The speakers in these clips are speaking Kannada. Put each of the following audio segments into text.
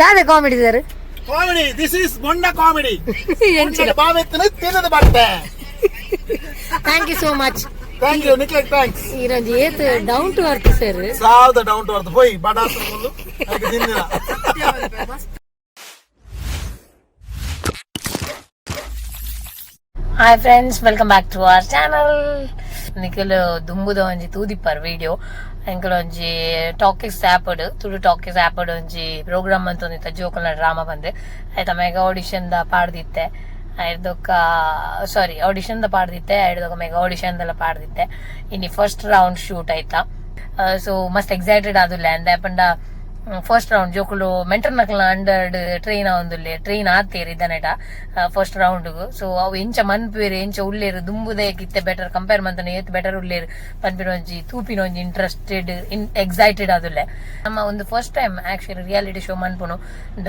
ದಾದ comedy sir comedy this is ಮೊಂಡ comedy ಎಂಚಿನ ಬಾವೆತ್ತಿನ ತಿನ್ನದ ಬಟ್ಟೆ thank you so much thank you ನಿಕ್ಲೆ ಥ್ಯಾಂಕ್ಸ್ ಈರೊಂದು ಏತ್ ಡೌನ್ ಟು ಅರ್ತ್ ಸರ್ ಸಾವ್ದ ಡೌನ್ ಟು ಅರ್ಥ ಹೋಯ್ ಬಡ ಒಂದು ತಿಂದಿನ hi friends welcome back to our channel Nikhil ದುಂಬುದ ಒಂಜಿ ತೂದಿಪ್ಪರ್ ವಿಡಿಯೋ ಎಂಕಲ್ ಒಂಜಿ ಟಾಕಿಸ್ ಆಪಡ್ ತುಳು ಟಾಕಿಸ್ ಆಪಡ್ ಒಂಜಿ ಪ್ರೋಗ್ರಾಮ್ ಅಂತ ಒಂದಿತ್ತ ಜೋಕಲ್ನ ಡ್ರಾಮಾ ಬಂದೆ. ಐತ ಮೆಗಾ ಆಡಿಷನ್ ದ ಪಾಡ್ದಿತ್ತೆ. ಐದೊಕ್ಕ ಸಾರಿ, ಆಡಿಷನ್ ದ ಪಾಡ್ದಿತ್ತೆ ಐದೊಕ್ಕ ಮೆಗಾ ಆಡಿಷನ್ ದೆಲ್ಲ ಪಾಡ್ದಿತ್ತೆ. ಇನ್ನು ಫಸ್ಟ್ ರೌಂಡ್ ಶೂಟ್ ಆಯ್ತಾ. ಸೊ ಮಸ್ತ್ ಎಕ್ಸೈಟೆಡ್ ಆದುಲ್ಲ. ಅಂದ ಪಂಡ ಫಸ್ಟ್ ರೌಂಡ್ ಜೋಕುಲು ಮೆಂಟರ್ ನಕ್ಲ ಅಂಡರ್ಡ್ ಟ್ರೈನ್ ಆವೊಂದುಲ್ಲೆ ಟ್ರೈನ್ ಆತೇರಿ ಇದನೆಟ ಫಸ್ಟ್ ರೌಂಡ್ ಸೊ ಅವು ಎಂಚ ಮನ್ಪೇರು ಎಂಚ ಉಳ್ಳೇರು, ದುಂಬುದೇ ಕಿತ್ತೆ ಬೆಟರ್ ಕಂಪೇರ್ ಮಂತನ ಏತ್ ಬೆಟರ್ ಉಳ್ಳೇರು. ಪನ್ಪಿನ ಒಂಜಿ ತೂಪಿನ ಒಂಜಿ ಇಂಟ್ರೆಸ್ಟೆಡ್ ಎಕ್ಸೈಟೆಡ್ ಆದುಲ್ಲೆ ನಮ್ಮ ಒಂದು first time actually reality show ಮನ್ಪುನು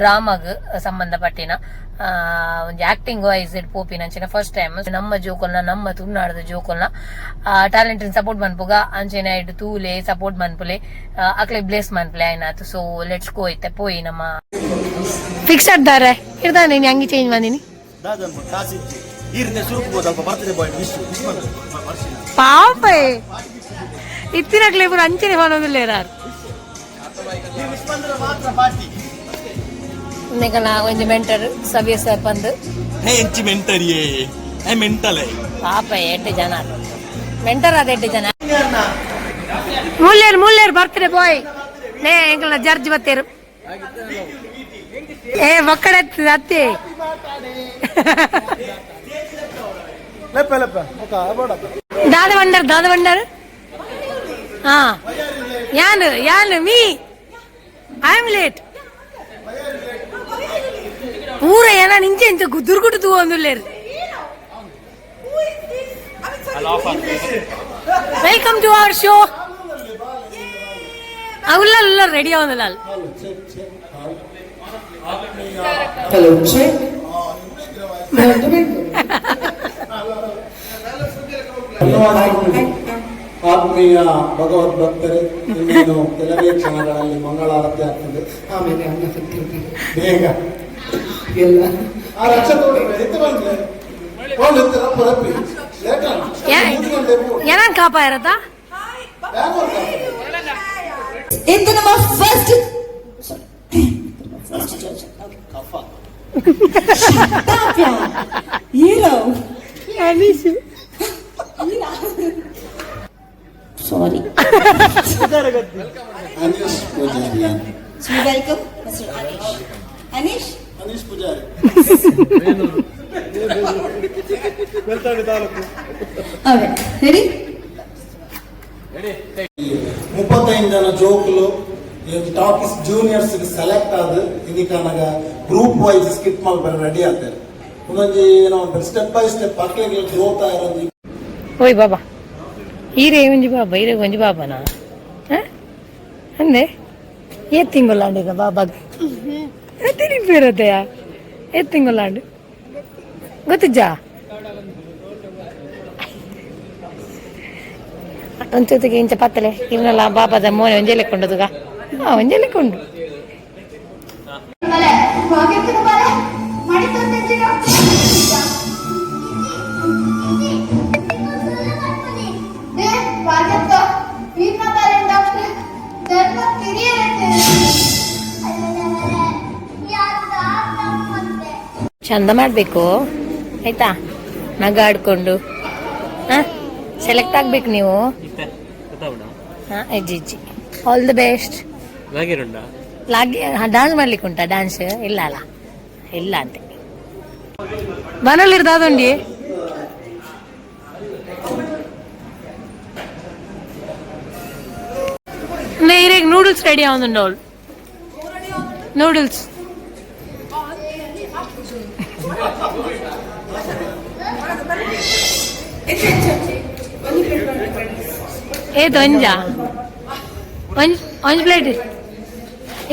ಡ್ರಾಮಾಗ್ ಸಂಬಂಧಪಟ್ಟಿನ. ಆ, ಒಂಜಿ ಆಕ್ಟಿಂಗ್ ವೈಸ್ ಪೋಪಿನ ಅಂಚಿನ ಫಸ್ಟ್ ಟೈಮ್ ನಮ್ಮ ಜೋಕೊಲ್ನ ನಮ್ಮ ತುಳುನಾಡದ ಜೋಕೊಲ್ನ ಟ್ಯಾಲೆಂಟ್ ಸಪೋರ್ಟ್ ಮನ್ಪುಗ ಅಂಚೆನ ಇಡ್ ತೂಲೆ ಸಪೋರ್ಟ್ ಮನ್ಪುಲೆ ಅಕ್ಲೆ ಬ್ಲೇಸ್ ಮನ್ಪುಲೆ ಆಯ್ನಾತು ಸೊ ಲೆಟ್ಸ್ ಗೋ ಐತೆ ಪೋಯಿ ನಮ್ಮ ಫಿಕ್ಸ್ ಆಡ್ದಾರೆ ಇರ್ದ ನೀನು ಹಂಗೆ ಚೇಂಜ್ ಬಂದಿನಿ ದಾದನ್ ಕಾಸಿಜ್ಜಿ ಈರಿನ ಸುರುಕು ಹೋದಪ್ಪ ಬರ್ತದೆ ಬಾಯ್ ವಿಶ್ ವಿಶ್ ವರ್ಷಿನ ಪಾಪೆ ಇತ್ತಿನ ಕ್ಲೇಬರ್ ಅಂಚನೆ ಮಾಡೋದಿಲ್ಲ ಯಾರು ನೀವು ವಿಶ್ ಬಂದ್ರೆ ಮಾತ್ರ ಪಾರ್ಟಿ ನೆಗಲ ಒಂಜಿ ಮೆಂಟರ್ ಸವ್ಯ ಸರ್ ಬಂದು ಹೇ ಎಂಚಿ ಮೆಂಟರಿಯೇ ಹೇ ಮೆಂಟಲೇ ಪಾಪ ಎಂಟು ಜನ ಮೆಂಟರ್ ಅದ ಎಂಟು ಜನ ಮುಲ್ಲೇರು ಮುಲ್ಲೇರು ಬರ್ತಾರೆ ಬಾಯ್ ನೇ ಎಂಕಲ್ನ ಜರ್ಜ್ ಬತ್ತೇರು ಏ ಮಕ್ಕಳ ಅತ್ತೆ ಲೆಪ್ಪ ಲೆಪ್ಪ ಓಕ ಅಬೋಡಪ್ಪ ದಾದ ಬಂಡರ್ ದಾದ ಬಂಡರ್ ಹಾ ಯಾನು ಯಾನು ಮೀ ಐ ಆಮ್ ಲೇಟ್ ಪೂರ ಏನ ನಿಂಚೆ ಇಂಚ ಗುದುರು ಗುಡ್ದು ಒಂದುಲ್ಲೇರು ವೆಲ್ಕಮ್ ಟು ಅವರ್ ഷോ അവളല്ല റെഡി ആവുന്നില്ല ഹലോ ಆತ್ಮೀಯ ಭಗವದ್ ಭಕ್ತರೇ ಇನ್ನೇನು ಕೆಲವೇ ಕ್ಷಣಗಳಲ್ಲಿ ಮಂಗಳಾರತಿ ಆಗ್ತದೆ ಆಮೇಲೆ ಬೇಗ ಎಲ್ಲ ಆ ರಕ್ಷ ಎತ್ತು ಬಂದ್ರೆ ಫೋನ್ ಎತ್ತು ರಪ್ಪ ರಪ್ಪಿ ಲೇಟ್ ಏನಾನ್ ಕಾಪ ಇರತ್ತಾ ಇಂದು ನಮ್ಮ first hero sorry Anish Pujari welcome mister Anish Anish Anish Pujari. Ready ಮುಪ್ಪತ್ತೈದು ಜನ ಜೋಕುಲು ಟಾಕಿಸ್ ಜೂನಿಯರ್ಸ್ ಸೆಲೆಕ್ಟ್ ಆದ ಇದಕ್ಕೆ ನನಗೆ ಗ್ರೂಪ್ ವೈಸ್ ಸ್ಕಿಪ್ ಮಾಡ್ಬೇಕು ರೆಡಿ ಆಗ್ತಾರೆ. ಒಂದೊಂದು ಏನೋ ಸ್ಟೆಪ್ ಬೈ ಸ್ಟೆಪ್ ಮಕ್ಕಳಿಗೆ ಗ್ರೋತ್ ಆಗಿರೋದು ಓಯ್ ಬಾಬಾ ಈರೇ ಒಂಜಿ ಬಾಬಾ ಈರೇ ಒಂಜಿ ಬಾಬಾನಾ? ಹ? ಅಂದೆ? ಏತ್ ತಿಂಗೊಲ್ಲಾಂಡಿಗ ಬಾಬಾಗ? ತಿರುಗಿರತ್ತೆಯ ಏತ್ ತಿಂಗಳಾಂಡು ಗೊತ್ತಿಜ್ಜಾ ಒಂಚೂತಿಗೆ ಇಂಚ ಪತ್ತಲೆ. ಇವನಲ್ಲ ಬಾಬಾದ ಮೋನೆ ಒಂಜೆ ಲೆಕ್ಕೊಂಡದುಗ ಹಾ ಒಂಜೆ ಲೆಕ್ಕೊಂಡು ಚಂದ ಮಾಡಬೇಕು. ಆಯ್ತಾ? ನಗಾಡ್ಕೊಂಡು. ಹಾಂ? ಸೆಲೆಕ್ಟ್ ಆಗ್ಬೇಕು ನೀವು. ಹಾಂ ಅಜ್ಜಿ ಆಲ್ ದಿ ಬೆಸ್ಟ್ ಲಾಗಿ ಡಾನ್ಸ್ ಮಾಡ್ಲಿಕ್ಕೆ ಉಂಟಾ ಡಾನ್ಸ್ ಇಲ್ಲ ಅಲ್ಲ. ಇಲ್ಲ ಅಂತೆ. ಮನೇಲಿ ಅದೊಂದು ನೂಡಲ್ಸ್ ರೆಡಿ ಅವನು ನೂಡಲ್ಸ್ ಏದು ಒಂಜ ಒಂಜ್ ಒಂಜ್ ಪ್ಲೇಟ್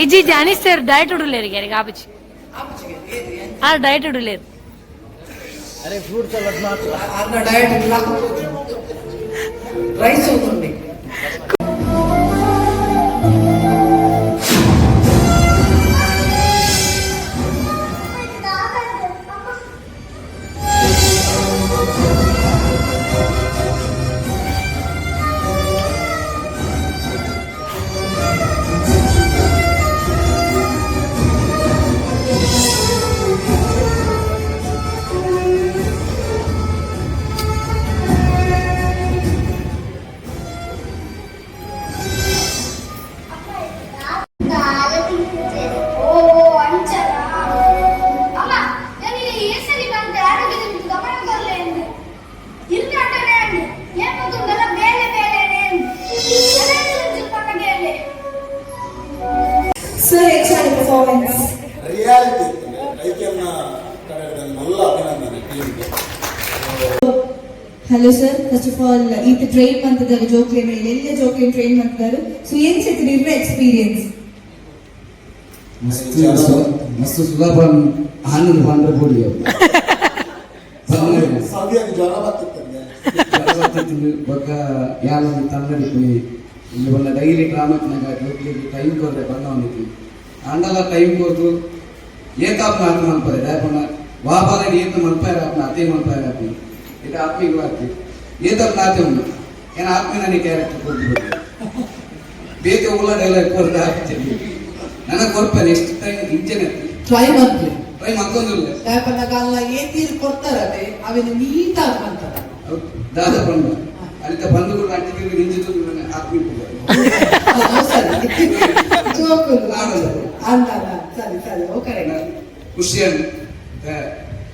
ಇಜ್ಜಿ ಜಾನಿಸ್ತೇರು ಡಯಟ್ ಉಡುಲೇರಿ ಯಾರಿಗೆ ಆಪಚಿ ಆ ಡಯಟ್ ಉಡುಲೇರು ಅರೆ ಫ್ರೂಟ್ ಸಲಡ್ ಮಾತ್ರ ಆ ಡಯಟ್ ಇಲ್ಲ ರೈಸ್ ಉಂಟು hello sir first of all ಈತ ಟ್ರೈನ್ ಮಂತದಾಗ ಜೋಕ್ಲೆ ಮೇಲೆ ಎಲ್ಲ ಜೋಕ್ಲೆ ಟ್ರೈನ್ ಮಂತದಾರು ಸೊ ಏನ್ ಸಿಗ್ತದೆ ಇರ್ರೆ ಎಕ್ಸ್ಪೀರಿಯನ್ಸ್ ಮಸ್ತ್ ಸು- ಮಸ್ತ್ ಸುಲಭ ಹನ್ನೊಂದು ಬಂದ್ರೆ ಬೋಡಿ ಸವ್ಯಾಗಿ ಜ್ವರ ಬರ್ತಿರ್ತದೆ ಬೊಕ್ಕ ಯಾಲೊಂದು ತಂದಡಿ ಪೋಯಿ ಇಲ್ಲಿ ಬಂದ ಡೈಲಿ ಡ್ರಾಮಾಕ್ನಾಗ ಜೋಕ್ಲಿಗೆ ಟೈಮ್ ಕೊಡ್ರೆ ಬಂದವನಿಗೆ ಅಂಡಲ ಟೈಮ್ ಕೊಟ್ಟು ಏತಾಪ್ನ ಆತ್ಮ ಮನ್ಪದೆ ಡಾಯಪನ ವಾಪಾಲಡಿ ಏತ ಮನ್ಪಾಯ ಆತ್ಮ ಅದೇ ಮನ್ಪಾಯ ಆತ್ಮ ಇದು ಆತ್ಮೀಯವಾಗಿ ಆತ್ಮ ಏತಪ್ನ ಆತೆ ಉಂಟು. ಏನ ಆತ್ಮಿನ ಕ್ಯಾರೆಕ್ಟರ್ ಕೊಟ್ಟು ಬೇಕೆ ಉಳ್ಳಾಡೆಲ್ಲ ಕೊಡ್ದೆ ಹಾಕ್ತೀನಿ ನನಗೆ ಕೊಡ್ಪ ನೆಕ್ಸ್ಟ್ ಟೈಮ್ ಇಂಜನ್ ಟ್ರೈ ಮಾಡ್ಲಿ ಟ್ರೈ ಇಲ್ಲ. ಯಾಕಂದ್ರೆ ಕಾಲ ಏನ್ ತೀರ್ ಕೊಡ್ತಾರದೆ ಅವನು ನೀಟ್ ಬಂತಾರ ದಾದ ಬಂದು. ಅಲ್ಲಿಂದ ಬಂದು ಕೂಡ ಅಂಟಿಗೆ ನಿಂಜಿತು ಆತ್ಮೀಯ ಸರಿ. ಸರಿ ಓಕೆ ಖುಷಿಯನ್ನು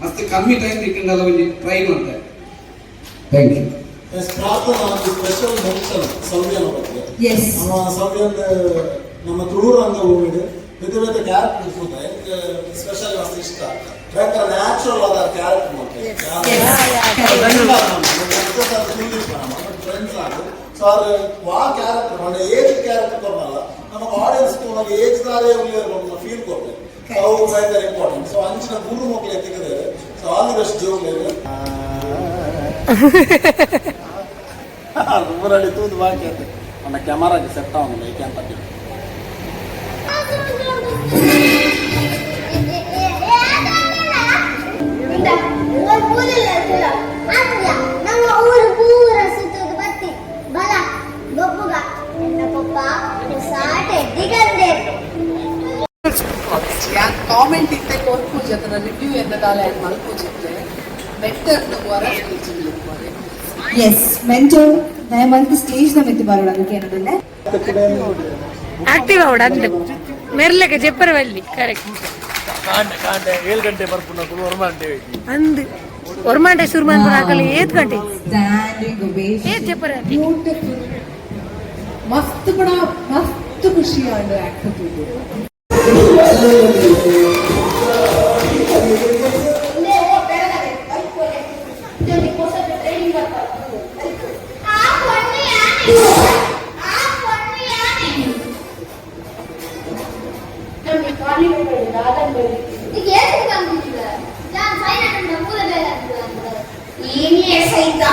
ಮತ್ತೆ ಕಮ್ಮಿ ಟೈಮ್ ಒಂದು ಟ್ರೈ ಮಾಡ್ತಾರೆ. ಥ್ಯಾಂಕ್ ಯು ಎಸ್ ಪ್ರಾರ್ಥನಾ ಒಂದು ಸ್ಪೆಷಲ್ ಮೆನ್ಷನ್ ಸವ್ಯನ ಬಗ್ಗೆ. ಎಸ್ ನಮ್ಮ ಸವ್ಯನ್ ನಮ್ಮ ತುಳೂರು ರಂಗಭೂಮಿಗೆ ವಿಧ ವಿಧ ಕ್ಯಾರೆಕ್ಟರ್ ಇರ್ತದೆ ಸ್ಪೆಷಲ್ ಮಸ್ತ್ ಇಷ್ಟ. ಬೇಕಾದ್ರೆ ನ್ಯಾಚುರಲ್ ಆದ ಕ್ಯಾರೆಕ್ಟರ್ ಮಾಡ್ತಾರೆ ಫ್ರೆಂಡ್ಸ್ ಆಗ ಸೊ ಅದು ವಾ ಕ್ಯಾರೆಕ್ಟರ್ మన ಏಜ್ ಕ್ಯಾರೆಕ್ಟರ್ ಕೊಡಲ್ಲ ನಮ್ಮ ಆಡಿಯನ್ಸ್ ನಮಗೆ ಏಜ್ ದಾರೇ ಒಂದು ಫೀಲ್ ಕೊಡ್ತೇವೆ ಅವು ಭಯಂಕರ ಇಂಪಾರ್ಟೆಂಟ್ ಸೊ ಅಂಚಿನ ಗುರು ಮಕ್ಕಳು ಎತ್ತಿದ್ದಾರೆ ಸೊ ಆಲ್ ದಿ ಬೆಸ್ಟ್ ಜೋಗ್ಲೇರು ಊರಲ್ಲಿ ತೂದು ಬಾಕಿ ಅಂತ ನನ್ನ ಕ್ಯಾಮರಾಗೆ ಸೆಟ್ ಆಗೋದಿಲ್ಲ ಈ ಕ್ಯಾಂಪ್ ನಮ್ಮ ಊರು ಪೂರ ಸುತ್ತೋದು ಬತ್ತಿ ಬಲ ಗೊಬ್ಬುಗ ಎನ್ನ ಪಪ್ಪ ಸಾಟೆ ದಿಗಂದೆ ಯಾಕೆ ಕಾಮೆಂಟ್ ಇತ್ತೆ ಕೊಡ್ಪೂಜೆ ಅದರ ರಿವ್ಯೂ ಎಂದದಾಲ ಮಲ್ಪೂಜಿತ್ತೆ ಬೆಟರ್ ವರ ಸ್ಪೀಚಿಂಗ್ ಎಸ್ ಮೆಂಟರ್ ದಯಮಾಡಿ ಸ್ಟೇಜ್ ನ ಮೆತ್ತಿ ಬರೋಣ ಏನದಲ್ಲ ಆಕ್ಟಿವ್ ಅವಡ ಅಂದ್ರೆ ಮೆರ್ಲೆಗೆ ಜೆಪ್ಪರವಲ್ಲಿ ಕರೆಕ್ಟ್ ಏಳು ಗಂಟೆ ಬರ್ಪುನಕುಲು ಹೊರಮಾಂಡೆ ಅಂದು ಹೊರಮಾಂಡೆ ಶುರು ಮಾಡ್ತಾರೆ ಆಗಲಿ ಏತ್ ಗಂಟೆ ಏತ್ ಜೆಪ್ಪರ ಮಸ್ತ್ ಕೂಡ ಮಸ್ತ್ ಖುಷಿ ಆಗ ಆಕ್ಟ್ ನಮ್ಮ ಕಾಲಿ ಬೇಡ ದಾದನ್ ಬೇಡ ಈಗ ಏನು ಕಂಪ್ಲೀಟ್ ನಾನು ಸೈನ್ ಹಾಕಿದ ಮೂಲ ಬೇಡ ಏನೇ ಸೈತ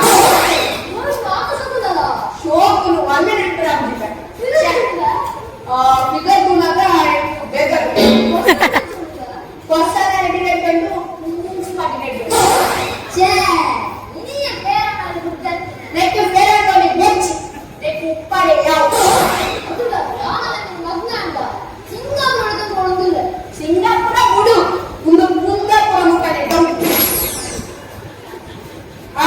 ಮೂರು ಸ್ಟಾಕ್ ಸಕುದಲ್ಲ ಶೋಕುಲು ಒಳ್ಳೆ ನೆಂಟರ್ ಆಗ್ಬಿಟ್ಟಿದೆ ಫಿಗರ್ ಗುಣಾಗ ಬೇಗ ಹೊಸ ರೆಡಿ ಮಾಡ್ಕೊಂಡು ಮುಂಚೆ ಮಾಡಿ ಛೇ ನೀ ಬೇರೆ ಮಾಡಿ ಬಿಡ್ತಾರೆ ನೆಕ್ಸ್ಟ್ ಬೇರೆ ನೋಡಿ ನೆಕ್ಸ್ಟ್ ನೆಕ್ಸ್ಟ್ ಉಪ್ಪಾಡೆ ಯಾವ ಸಿಂಗಾಪುರ ಉಡು ಒಂದು ಕುಂದಾಪುರ ಮುಖಾನೆ ಡೌಟ್ ಆ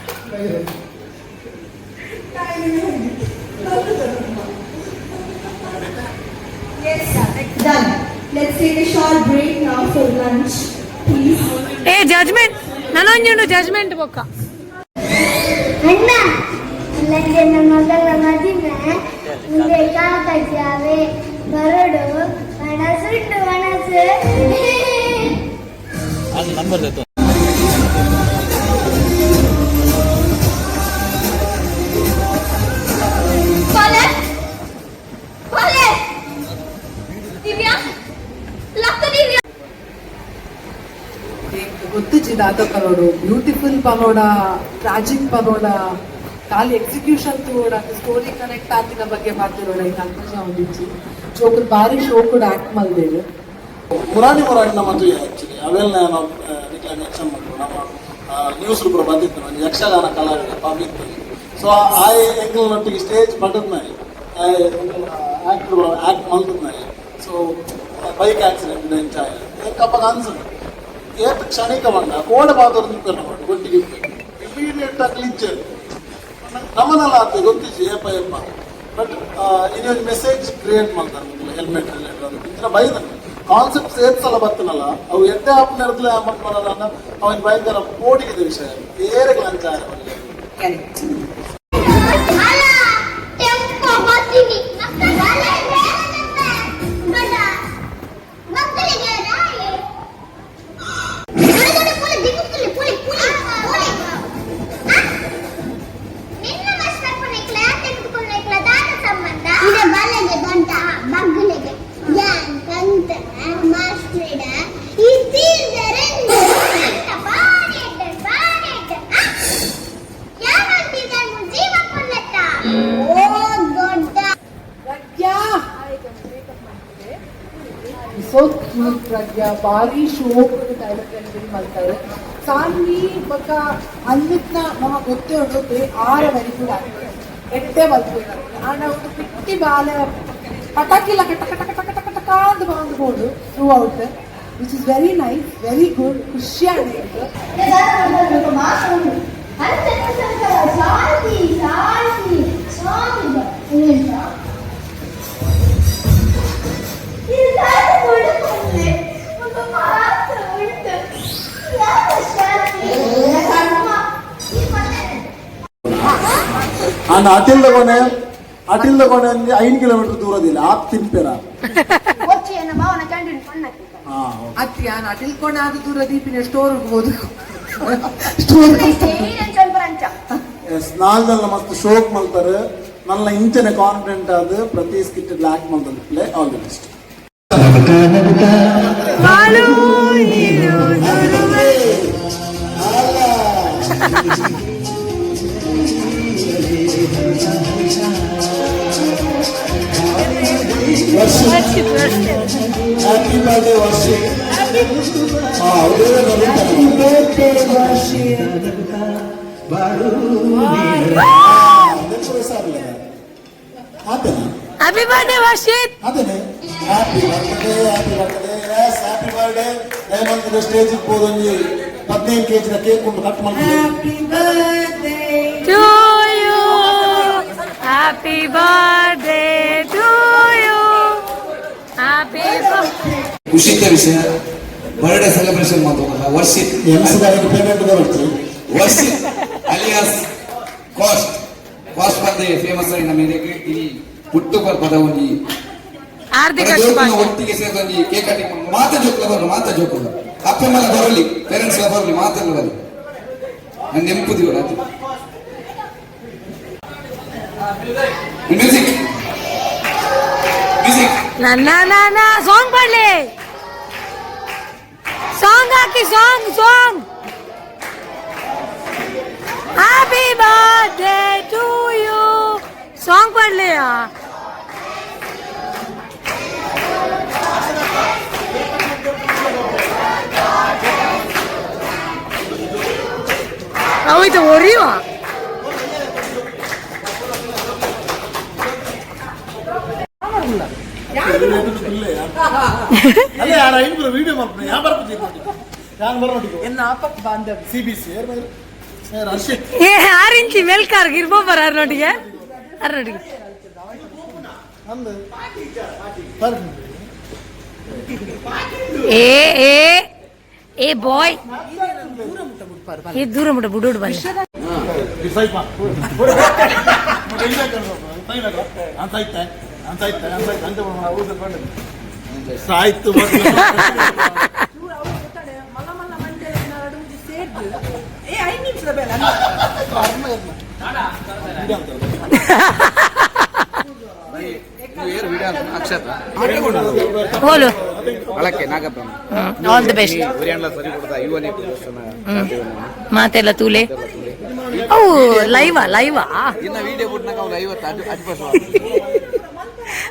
ಏ ಜಜ್ಮೆಂಟ್ ನನೊಂಜುಂಡು ಜಜ್ಮೆಂಟ್ ಬೊಕ್ಕ ಅಣ್ಣ ನನ್ನ ಮಗಳ ಮದುವೆ ಮುಂದೆ ಕಾಕಜಾವೆ ಬರಡು ಹಣಸುಂಡು ಹಣಸು ಅದು ನಂಬರ್ ಗೊತ್ತಿಜ್ಜಿ ದಾದ ಪರೋಡು ಬ್ಯೂಟಿಫುಲ್ ಪರೋಡ ಟ್ರಾಜಿಕ್ ಪರೋಡ ಖಾಲಿ ಎಕ್ಸಿಕ್ಯೂಷನ್ ತೂಡ ಸ್ಟೋರಿ ಕನೆಕ್ಟ್ ಆತಿನ ಬಗ್ಗೆ ಮಾತಿರೋಡ ಈ ಸಂತೋಷ ಹೊಂದಿಚ್ಚಿ ಜೋಕುಲ್ ಬಾರಿ ಶೋ ಕೂಡ ಆಕ್ಟ್ ಮಲ್ದೇಳು ಮುರಾರಿ ಮುರಾರಿ ನಮ್ಮ ಮದುವೆ ಆಕ್ಚುಲಿ ಅವೆಲ್ಲ ನಾವು ರಿಕ್ಲೈನ್ ಯಕ್ಷನ್ ಮಾಡಿದ್ರು ನಮ್ಮ ನ್ಯೂಸ್ ಕೂಡ ಬಂದಿತ್ತು ಒಂದು ಯಕ್ಷಗಾನ ಕಲಾವಿದ ಪಬ್ಲಿಕ್ ಸೊ ಆ ಎಂಕಲ್ನೊಟ್ಟಿಗೆ ಸ್ಟೇಜ್ ಪಟ್ಟದ ಮೇಲೆ ಆಕ್ಟರ್ ಆಕ್ಟ್ ಮಲ್ತದ ಮೇಲೆ ಸೊ ಬೈಕ್ ಆಕ್ಸಿಡೆಂಟ್ ಎಂಚಾಯ ಏಕಪ್ಪ ಅನ್ಸುತ್ತೆ ಏತ್ ಕ್ಷಣಿಕ ಬಂದ ಕೋಡ ಬಾದವ್ರು ನಿಂತ್ಕೊಂಡು ಮಾಡಿ ಒಟ್ಟಿಗೆ ಇಮಿಡಿಯೇಟ್ ಆಗಿ ಲಿಂಚರ್ ನಮ್ಮನೆಲ್ಲ ಆಗ್ತದೆ ಗೊತ್ತಿತ್ತು ಏಪ ಏಪ ಬಟ್ ಇದೊಂದು ಮೆಸೇಜ್ ಕ್ರಿಯೇಟ್ ಮಾಡ್ತಾರೆ ಹೆಲ್ಮೆಟ್ ರಿಲೇಟೆಡ್ ಅದು ಇಂಥ ಬೈದ ಕಾನ್ಸೆಪ್ಟ್ ಸೇರ್ ಸಲ ಬರ್ತನಲ್ಲ ಅವು ಎಡ್ಡೆ ಆಪ್ ನೆರದ್ಲೆ ಬರೋದನ್ನ ಅವನ್ ಭಯಂಕರ ಓಡಿಗಿದೆ ವಿಷಯ ಬೇರೆ ಲಂಚ ಅಲ್ಲ ಭಾರಿ ಡೈಲಾಗ್ ಡೆಲಿವರಿ ಮಾಡ್ತಾರೆ. ಸಾಲಿ ಬಕ ಅಲ್ಲಿನ ನಮ್ಮ ಗೊತ್ತೇ ಹೊಡೋದು ಆರ ವೆರಿ ಕೂಡ. ಆಗ್ತದೆ ಎಟ್ಟೆ ಆಂಡ ಒಂದು ಪಿಟ್ಟಿ ಬಾಲ ಪಟಾಕಿಲ್ಲ ಕಟ ಕಟ ಕಟ ಕಟ ಕಟ ಕಾಂದು ಬಾಂದ್ಬೋದು throughout which is very nice very good ಖುಷಿ ಆಗಿದೆ ಶಾಂತಿ ಶಾಂತಿ ಶಾಂತಿ. ಅಂಡ್ ಅಟಿಲ್ ಕೊನೆ ಅಟಿಲ್ ಕೊನೆ ಅಂದ್ರೆ ಐದು ಕಿಲೋಮೀಟರ್ ದೂರದಿಲ್ಲ ಆಪ್ ತಿಂಪೆರ ಅತ್ತಿ ನಾನು ಅಟಿಲ್ಕೊಂಡ ಆದ ದೂರ ದೀಪಿನ ಸ್ಟೋರ್ ಹೋಗ್ಬೋದು ಸ್ಟೋರ್ ನಾಲ್ದಲ್ಲ ಮಸ್ತ್ ಶೋಕ್ ಮಲ್ತಾರೆ. ನನ್ನ ಇಂಚನೆ ಕಾನ್ಫಿಡೆಂಟ್ ಆದ ಪ್ರತಿ ಸ್ಕಿಟ್ ಬ್ಲಾಕ್ ಮಾಡ್ತಾರೆ play all the best happy birthday worship ಹಾ ಅದೇನಾ ಹ್ಯಾಪಿ ಬರ್ಡೇ ವರ್ಷಿತ್ ಅದೇನೆ happy birthday happy birthday S happy birthday ದಯಮಾಡಿ ಸ್ಟೇಜ್ ಹೋದೊಂದು ಹದಿನೈದು ಕೆ ಜಿನ ಕೇಕ್ ಉಂಟು ಕಟ್ ಮಾಡ್ತೀವಿ to happy birthday to you happy ಖುಷಿದ ವಿಷಯ ಬರ್ಡೇ ಸೆಲೆಬ್ರೇಷನ್ ಮಾಡೋದಲ್ಲ ವರ್ಷಿತ್ ಎಮ್ಸಿದಾರಿಗೆ ಪೇಮೆಂಟ್ ಬರುತ್ತೆ ವರ್ಷಿತ್ ಅಲಿಯಾಸ್ ಕಾಸ್ಟ್. ಕಾಸ್ಟ್ ಬಂದೆ ಫೇಮಸ್ ಆಗಿ ನಮ್ಮ ಇದಕ್ಕೆ ಇಲ್ಲಿ ಹುಟ್ಟು ಪದ ಒಂದು ಶುಭಾಶಯ. ಒಟ್ಟಿಗೆ ಸೇರಿದ ಒಂದು ಕೇಕ್ ಕಟಿಂಗ್ ಮಾತ ಜೋಕುಲ ಬರಲು ಮಾತ ಜೋಕುಲ ಅಪ್ಪ ಮೇಲೆ ಬರಲಿ ಪೇರೆಂಟ್ಸ್ ಬರಲಿ ಮಾತೆಲ್ಲ ಬರಲಿ. ನಾನು ನೆಂಪುದಿವಲ್ಲ ಅದು. Music. Music. Na na na na, song pale. Song aki song song. Happy birthday to you. Song pale ya. Ahorita morí, ¿verdad? ಅಲ್ಲ ಯಾರ ಐನೂರು ವಿಡಿಯೋ ಮಾಡ್ತೀನಿ ಯಾ ಬರ್ಬೋದು ಯಾರು ಬರೋಟಿಗೆ ಎನ್ನ ಆಪಕ್ ಬಾಂಧವ್ಯ ಸಿ ಬಿ ಸಿ ಹರ್ಷಿತ್ ಏ ಆರು ಇಂಚಿ ಮೇಲ್ಕಾರ್ಗೆ ಇರ್ಬೋ ಬರ ಅರ್ನೊಟ್ಟಿಗೆ ಅರ್ನೊಟ್ಟಿಗೆ ಅಂದು ಬರ್ತೀನಿ ಏ ಏ ಏ ಬಾಯ್ ಏ ದೂರ ಮುಟ್ಟ ಬುಡುಡು ಬಂದ ಡಿಸೈಡ್ ಮಾಡು ಅಂತ ಸಾಯ್ತು ಐದು ನಿಮಿಷದ ಬೇಡ ಹೋಲು. ನಾಗಪ್ಪ ಆಲ್ ದಿ ಬೆಸ್ಟ್ ಉರಿಯಣ್ಣ ಸರಿ ಕೊಡ್ತಾ ಇವನೇ ಮಾತೆಲ್ಲ ತೂಲೆ. ಅವು ಲೈವಾ ಲೈವಾ. ಇನ್ನ ವಿಡಿಯೋ ಬಿಟ್ನಾಗ ಅವ್ನು ಐವತ್ತು ಅಡ್ಡು ಅಡ್ಡು ಪರ್ಸು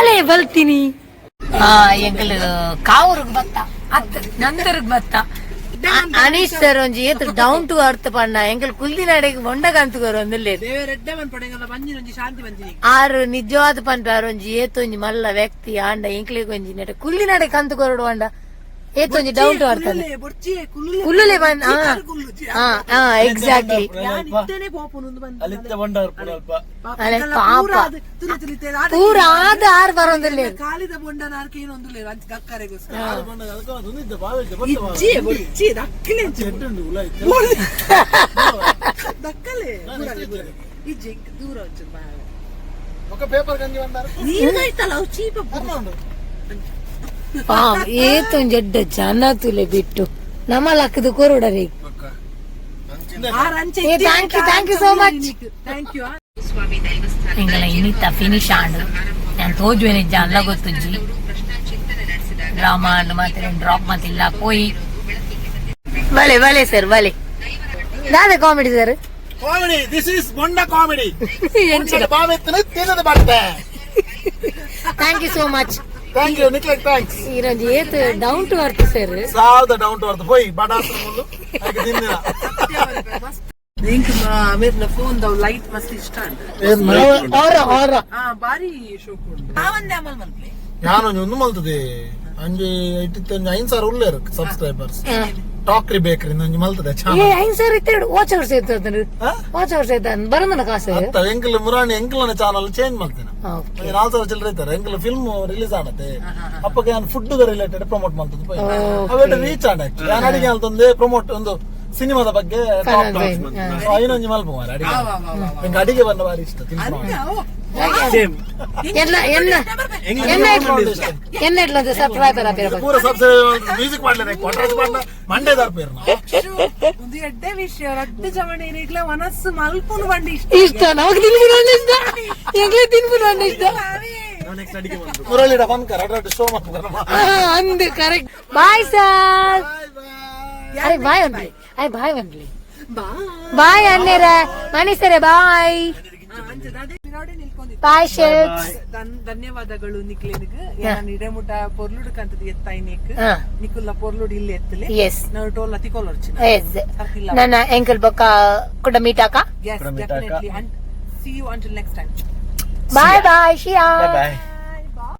ಅಲ್ಲೇ ಬಲ್ತೀನಿ ಆ ಎಂಕಲ್ ಕಾವೂರಿಗೆ ಬತ್ತ. ಅತ್ತ ನಂತರಗ್ ಬತ್ತ. ಅನೀಶ್ ಸರ್ ಒಂಜಿ ಏತ್ ಡೌನ್ ಟು ಅರ್ತ್ ಪಂಡ ಎಂಕಲ್ ಕುಲ್ದಿ ನಡೆಗ್ ಬೊಂಡಗ ಅಂತಗೋರು ಆರು ರೆಡ್ಡೆ ಮನ್ ಪಡೆಗಲ್ಲ ಬಂಜಿನ ಒಂಜಿ ಶಾಂತಿ ಬಂಜಿನಿ ಆರು ನಿಜವಾದ ಪಂಪಾರು ಒಂಜಿ ಏತೊಂಜಿ ಮಲ್ಲ ವ್ಯಕ್ತಿ ಆಂಡ ಎಂಕ್ಲಿಗೆ ಒಂಜಿ ನೆಟ ಕುಲ್ದಿ ನಡೆ ಕಂತುಕೊರಡು ಅಂಡ ಏತೊಂಜಿ ಡೌನ್ ಟು ಅರ್ತ್ ಬೊರ್ಚಿ ಕುಲ್ಲು ಕುಲ್ಲುಲೆ ಬಂದ್ ಹಾ ಹಾ ಎಕ್ಸಾಕ್ಟ್ಲಿ ಇತ್ತೇನೆ ಪೋಪುನು ಬಂದು ಅಲ್ಲಿತ್ತ ಬಂಡಾರ ಪುರ ಅಲ್ಪ ಅಲೆ ಪಾಪ ತುಲಿ ತುಲಿತೆ ಪೂರ ಆದ ಆರು ಬರೋದಿಲ್ಲ ಕಾಲಿದ ಬೊಂಡ ನಾರ್ಕೆ ಏನೊಂದು ಲೇರು ಅಂಚ ಕಕ್ಕರೆಗೋಸ್ಕರ ಅದೊಂದಿದ್ದ ಬಾವಿದ್ದ ಇಜ್ಜಿ ಬೊರ್ಚಿ ದಕ್ಕಲೆ ಚೆಂಡು ಉಲ ಇತ್ತು ದಕ್ಕಲೆ ಇಜ್ಜಿ ದೂರ ಒಂಚೂರು ಬಾವೆ ఒక పేపర్ గంజి వండారు ನೀನಾಯ್ತಲ್ಲ ಅವು ಚೀಪ ಪಾಪ ಏತೊಂಜಿ ಎಡ್ಡ ಜನ ತುಲೆ ಬಿಟ್ಟು ನಮ್ಮ ಲಕ್ಕದ ಕೊರಡರಿ ಏ thank you thank you so much thank you ಇಂಗಲ ಇನ್ನಿತ್ತ ಫಿನಿಶ್ ಆಂಡ್ ನಾನು ತೋಜುವೆನೆ ಜಲ್ಲ ಗೊತ್ತುಜ್ಜಿ ಡ್ರಾಮಾ ಆಂಡ್ ಮತ್ತೆ ಡ್ರಾಪ್ ಮತ್ತಿಲ್ಲ ಪೋಯಿ ಬಲೆ ಬಲೆ ಸರ್ ಬಲೆ ದಾದ comedy sir comedy this is ಬೊಂಡ ಕಾಮಿಡಿ ಎಂಚಿನ ಬಾವೆತ್ತನ ತಿನ್ನದ ಬಟ್ಟೆ thank you so much thank you ನಿಕ್ಲೆಕ್ thanks ಈರೊಂದು ಏತ್ ಡೌನ್ ಟು ಅರ್ತ್ ಸರ್ ಸಾವ್ದ ಡೌನ್ ಟು ಅರ್ತ್ ಹೋಯ್ ಬಡ ಹಾಗೆ ತಿನ್ನಿಲ್ಲ ನಿಂಕ್ ಮೇರ್ನ ಫೋನ್ ದವ್ ಲೈಟ್ ಮಸ್ತ್ ಇಷ್ಟ ಅಂತ ಆರ ಆರ ಹಾ ಬಾರಿ ಶೋಕ್ ಉಂಟು ನಾವಂದೆ ಅಮಲ್ ಮಂತ್ಲಿ ನಾನು ಒಂದು ಮಲ್ತದೆ ಅಂಜಿ ಇಟ್ಟಿತ್ತು ಒಂಜಿ ಐನ್ ಸಾವಿರ ಉಳ್ಳೇರು ಸಬ್ಸ್ಕ್ರೈಬರ್ಸ್ ಟಾಕ್ರಿ ಬೇಕ್ರಿ ಒಂಜಿ ಮಲ್ತದೆ ಏ ಚಾನಲ್ ಐನ್ ಸರ್ ಇತ್ತೇಡು ವಾಚ್ ಅವರ್ಸ್ ಇರ್ತದ ವಾಚ್ ಅವರ್ಸ್ ಇತ್ತು ಬರಂದನ ಕಾಸು. ಅತ್ತ ಎಂಕಲ್ ಮುರಾಣಿ ಎಂಕಲ್ನ ಚಾನಲ್ ಚೇಂಜ್ ಮಾಡ್ತೇನೆ. ನಾಲ್ಕು ಸಾವಿರ ಚಿಲ್ಲರೆ ಇದ್ದಾರೆ ಎಂಕಲ್ ಫಿಲ್ಮ್ ರಿಲೀಸ್ ಆಡತ್ತೆ ಅಪ್ಪಗೆ ನಾನು ಫುಡ್ ರಿಲೇಟೆಡ್ ಪ್ರಮೋಟ್ ಮಾಡ್ತದೆ ಅವೆಲ್ಲ ರೀಚ್ ಆಡ ನಾನು ಅಡಿಗೆ ಅಂತಂದೆ ಪ್ರಮೋಟ್ ಒಂದು ಸಿನಿಮಾದ ಬಗ್ಗೆ ಐನೊಂಜಿ ಮಲ್ಪ ಮಾರ ಅಡಿಗೆ. ಅಡಿಗೆ ಬಂದ ಬಾರಿ ಇಷ್ಟ ತಿನ್ಕೊಂಡು ಎಲ್ಲ ಎಲ್ಲ ಎನ್ನ ಎನ್ನ ಇಟ್ಲಂತೆ ಸಬ್ಸ್ಕ್ರೈಬರ್ ಆಪಿರ ಪೂರ ಸಬ್ಸ್ಕ್ರೈಬ್ ಮ್ಯೂಸಿಕ್ ಮಾಡ್ಲಿಲ್ಲ ಕೊಟ್ರಾಜ್ ಮಾಡ್ಲ ಮಂಡ್ಯದಾರ್ ಪೇರು ನಾವು ಒಂದು ಎಡ್ಡೆ ವಿಷಯ ರಡ್ಡು ಜವಣಿ ಇರ್ಲ ಮನಸ್ಸು ಮಲ್ಪುನು ಬಂಡಿ ಇಷ್ಟ ಇಷ್ಟ ನಮಗ್ ತಿನ್ಬಿಡು ಇಷ್ಟ ಎಂಗ್ಲೇ ತಿನ್ಬಿಡು ಇಷ್ಟ ನೆಕ್ಸ್ಟ್ ಅಡಿಗೆ ಬಂದು ಮುರಳಿಡ ಬಂಕರ್ ಅಡ್ಡ ಶೋ ಮಾಡ್ತಾರೆ ಆ, ಅಂದು ಕರೆಕ್ಟ್ ಬಾಯ್ ಸರ್ ಅರೆ ಬಾಯ್ ಅನ್ಲಿ ಅರೆ ಬಾಯ್ ಅನ್ಲಿ ಬಾಯ್ ಅನ್ನೇರ ಮನೀಸರೆ ಬಾಯ್ ನಿಲ್ಕೊಂಡಿದ್ದೆ ಬಾಯ್ ಧನ್ಯವಾದಗಳು ಧನ್- ಧನ್ಯವಾದಗಳು ನಿಕ್ಲೇನಿಗ್ ನಾನು ಇಡೆಮುಟ ಪೊರ್ಲುಡು ಕಂತದ ಎತ್ತೈನೇಕ್ ಹಾ. ನಿಕುಲ್ಲ ಪೊರ್ಲುಡು ಇಲ್ಲಿ ಎತ್ತಲೆ. ಎಸ್ ನಾವು ಟೋಲ್ ಅತಿಕೊಲ್ಲೊರ್ಚಿನ ಎಸ್ ನನ್ನ ಎಂಕಲ್ ಬೊಕ್ಕ ಕುಡ ಮೀಟಾಕ yes definitely and see you until next time bye bye Shia bye